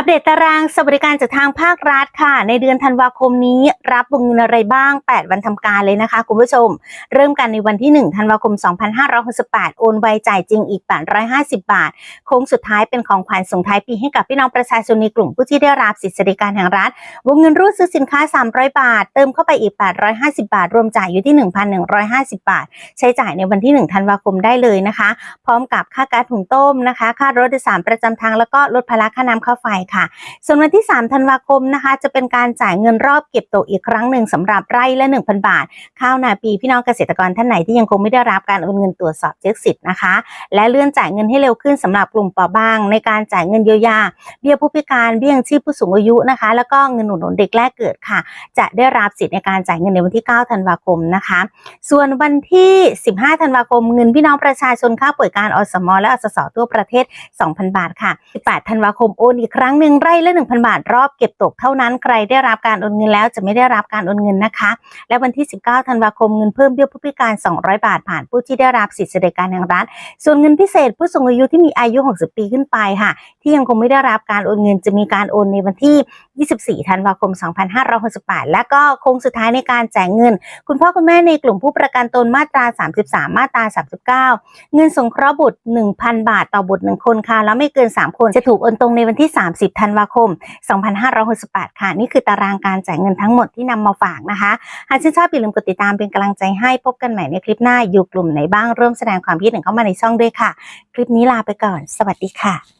อัปเดตตารางสวัสดิการจากทางภาครัฐค่ะ ในเดือนธันวาคมนี้รับวงเงินอะไรบ้าง 8 วันทำการเลยนะคะ คุณผู้ชม เริ่มกันในวันที่ 1 ธันวาคม 2568 โอนไวจ่ายจริงอีก 850 บาท โค้งสุดท้ายเป็นของขวัญส่งท้ายปีให้กับพี่น้องประชาชนในกลุ่มผู้ที่ได้รับสิทธิสวัสดิการแห่งรัฐ วงเงินรูดซื้อสินค้า 300 บาท เติมเข้าไปอีก 850 บาท รวมจ่ายอยู่ที่ 1,150 บาท ใช้จ่ายในวันที่ 1 ธันวาคมได้เลยนะคะ พร้อมกับค่ากาซหุงต้มนะคะ ค่ารถโดยสารประจำทางแล้วก็ลดภาระค่าน้ำค่าไฟค่ะ ส่วนวันที่ 3 ธันวาคมนะคะ จะเป็นการจ่ายเงินรอบเก็บตกอีกครั้งหนึ่งสำหรับไร่ละ 1,000 บาท ข้าวนาปีพี่น้องเกษตรกรท่านไหนที่ยังคงไม่ได้รับการโอนเงินตรวจสอบเช็คสิทธิ์นะคะ และเลื่อนจ่ายเงินให้เร็วขึ้นสำหรับกลุ่มเปราะบาง ในการจ่ายเงินเยียวยา เบี้ยผู้พิการเบี้ยยังชีพผู้สูงอายุนะคะ แล้วก็เงินหนุนหนุนเด็กแรกเกิดค่ะ จะได้รับสิทธิ์ในการจ่ายเงินในวันที่ 9 ธันวาคมนะคะ ส่วนวันที่ 15 ธันวาคม เงินพี่น้องประชาชนค่าป่วยการอสมและอสสทั่วประเทศ 2,000 บาทค่ะ 18 ธันวาคมโอนอีกครั้งหนึ่งไร่ละ1,000 บาท รอบเก็บตกเท่านั้นใครได้รับการโอนเงินแล้วจะไม่ได้รับการโอนเงินนะคะ และวันที่ 19 ธันวาคมเงินเพิ่มเบี้ยผู้พิการ 200 บาท ผ่านผู้ที่ได้รับสิทธิสวัสดิการแห่งรัฐ ส่วนเงินพิเศษผู้สูงอายุที่มีอายุ 60 ปีขึ้นไปค่ะ ที่ยังคงไม่ได้รับการโอนเงินจะมีการโอนในวันที่ 24 ธันวาคม 2568 และก็โค้งสุดท้ายในการแจกเงิน คุณพ่อคุณแม่ในกลุ่มผู้ประกันตนมาตรา 33 มาตรา 39 เงินสงเคราะห์บุตร 1,000 บาทต่อบุตร1คนค่ะแล้วไม่เกิน 3 คนจะถูกโอนตรงในวันที่30 ธันวาคม 2568 ค่ะ นี่คือตารางการจ่ายเงินทั้งหมดที่นำมาฝากนะคะหากชื่นชอบอย่าลืมกดติดตามเป็นกำลังใจให้พบกันใหม่ในคลิปหน้าอยู่กลุ่มไหนบ้างเริ่มแสดงความคิดเห็นเข้ามาในช่องด้วยค่ะ คลิปนี้ลาไปก่อน สวัสดีค่ะ